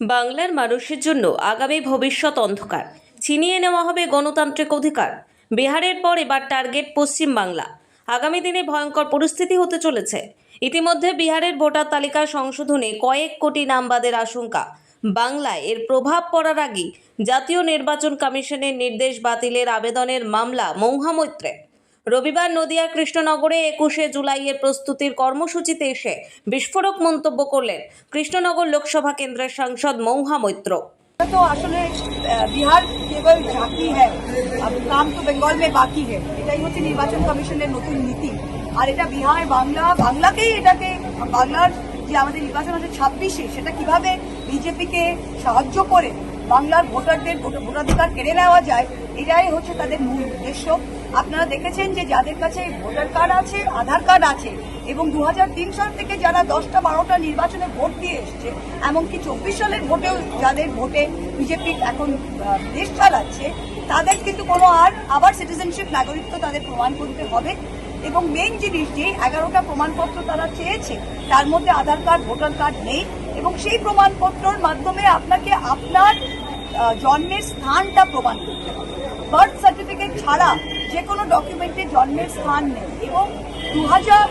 বাংলার মানুষের জন্য আগামী ভবিষ্যৎ অন্ধকার। ছিনিয়ে নেওয়া হবে গণতান্ত্রিক অধিকার। বিহারের পর এবার টার্গেট পশ্চিম বাংলা। আগামী দিনে ভয়ঙ্কর পরিস্থিতি হতে চলেছে। ইতিমধ্যে বিহারের ভোটার তালিকা সংশোধনে কয়েক কোটি নামবাদের আশঙ্কা। বাংলায় এর প্রভাব পড়ার আগেই জাতীয় নির্বাচন কমিশনের নির্দেশ বাতিলের আবেদনের মামলা মৌহামৈত্রে। রবিবার নদিয়ার কৃষ্ণনগরে একুশে জুলাইয়ের প্রস্তুতির কর্মসূচিতে এসে বিস্ফোরক মন্তব্য করলেন কৃষ্ণনগর লোকসভা কেন্দ্রের সাংসদ মৌহা মৈত্র। তো আসলে বিহার কেবল ঝাঁকি হ্যাঁ তো বেঙ্গল মে বাকি হ্যাঁ। এটাই হচ্ছে নির্বাচন কমিশনের নতুন নীতি। আর এটা বিহার, বাংলা, বাংলাকেই এটাকে, বাংলার যে আমাদের নির্বাচন আছে ছাব্বিশে, সেটা কীভাবে বিজেপিকে সাহায্য করে বাংলার ভোটারদের ভোট- ভোটাধিকার কেড়ে নেওয়া যায়, এটাই হচ্ছে তাদের মূল উদ্দেশ্য। আপনারা দেখেছেন যে যাদের কাছে ভোটার কার্ড আছে, আধার কার্ড আছে, এবং দু হাজার তিন সাল থেকে যারা দশটা বারোটা নির্বাচনে ভোট দিয়ে এসছে, এমনকি চব্বিশ সালের ভোটেও যাদের ভোটে বিজেপি এখন দেশ চালাচ্ছে, তাদের কিন্তু কোনো আর, আবার সিটিজেনশিপ নাগরিকত্ব তাদের প্রমাণ করতে হবে। এবং মেন জিনিস যে এগারোটা প্রমাণপত্র তারা চেয়েছে, তার মধ্যে আধার কার্ড, ভোটার কার্ড নেই। এবং সেই প্রমাণপত্রের মাধ্যমে আপনাকে আপনার জন্মের স্থানটা প্রমাণ করতে হবে। বার্থ সার্টিফিকেট ছাড়া যে কোনো ডকুমেন্টে জন্মের স্থান নেই এবং দু হাজার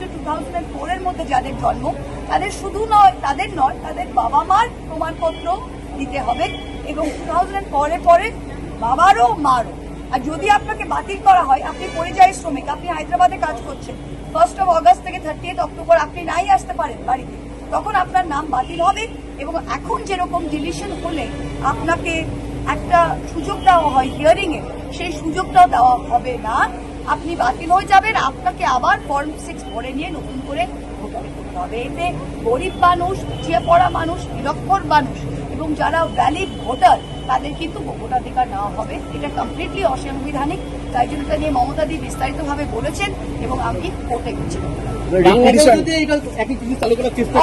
টু টু থাউজেন্ড ফোরের মধ্যে যাদের জন্ম, তাদের শুধু নয়, তাদের নয়, তাদের বাবা মার প্রমাণপত্র দিতে হবে এবং টু পরে পরে বাবারও, মারও। আর যদি আপনাকে বাতিল করা হয়, আপনি পরিযায়ী শ্রমিক, আপনি হায়দ্রাবাদে কাজ করছেন ফার্স্ট অফ অগস্ট থেকে থার্টি অক্টোবর আপনি নাই আসতে পারেন বাড়িতে, তখন আপনার নাম বাতিল হবে এবং এখন যেরকম ডিলিশন হলে আপনাকে একটা সুযোগ দেওয়া হয় হিয়ারিংয়ে সেই সুযোগটাও দেওয়া হবে না। আপনি বাতিল হয়ে যাবেন, আপনাকে আবার ফর্ম সিক্স ভরে নিয়ে নতুন করে হবে। এতে গরিব মানুষ পিছিয়ে পড়া মানুষ, নিরক্ষর মানুষ এবং যারা ভ্যালিড ভোটার তাদের কিন্তু ভোটাধিকার নেওয়া হবে। এটা কমপ্লিটলি অসাংবিধানিক। তাই জন্য এটা নিয়ে মমতাদি বিস্তারিতভাবে বলেছেন এবং আমি কোর্টে গেছি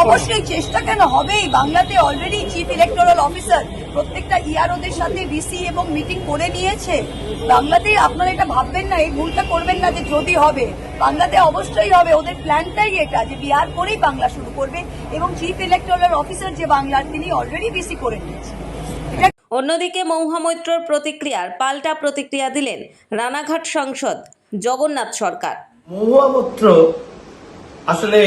অবশ্যই চেষ্টা কেন হবেই বাংলাতে অলরেডি চিফ ইলেকটোরাল অফিসার প্রত্যেকটা ইয়ারোদের সাথে বিসি এবং মিটিং করে নিয়েছে। বাংলাতে আপনারা এটা ভাববেন না এই ভুলটা করবেন না যে যদি হবে। বাংলাতে অবশ্যই হবে ওদের প্ল্যানটাই এটা যে বিহার করেই বাংলা শুরু করবে। এবং চিফ ইলেকটোরাল অফিসার যে বাংলার তিনি অলরেডি বিসি করে নিয়েছেন। এটা অন্যদিকে মৌহা মৈত্রর প্রতিক্রিয়ার পাল্টা প্রতিক্রিয়া দিলেন রানাঘাট সাংসদ জগন্নাথ সরকার। মহুয়ামূত্র আসলে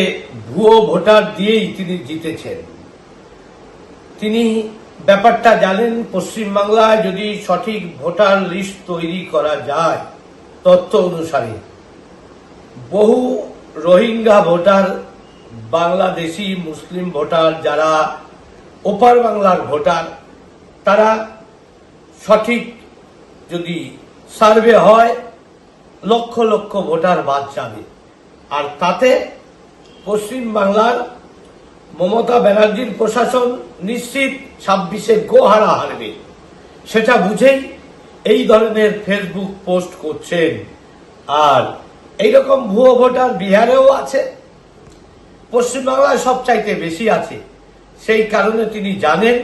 ভুয়ো ভোটার দিয়েই তিনি জিতেছেন। তিনি ব্যাপারটা জানেন, পশ্চিমবাংলায় যদি সঠিক ভোটার লিস্ট তৈরি করা যায় তথ্য অনুসারে। বহু রোহিঙ্গা ভোটার, বাংলাদেশি মুসলিম ভোটার যারা ওপার বাংলার ভোটার তারা সঠিক যদি সার্ভে হয়, লক্ষ লক্ষ ভোটার বাদ যাবে। আর তাতে পশ্চিম বাংলার মমতা ব্যানার্জির প্রশাসন নিশ্চিত ছাব্বিশে গোহারা হারবে। সেটা বুঝেই এই ধরনের ফেসবুক পোস্ট করছেন। আর এইরকম ভুয়ো ভোটার বিহারেও আছে। পশ্চিমবাংলায় সবচাইতে বেশি আছে। সেই কারণে তিনি জানেন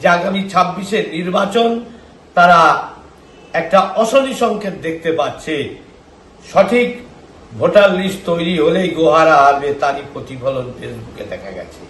যে আগামী ছাব্বিশের নির্বাচন তারা একটা অশনি সংকেত দেখতে পাচ্ছে। সঠিক ভোটার লিস্ট তৈরি হলেই গোহারা হারবে তারই প্রতিফলন ফেসবুকে দেখা গেছে।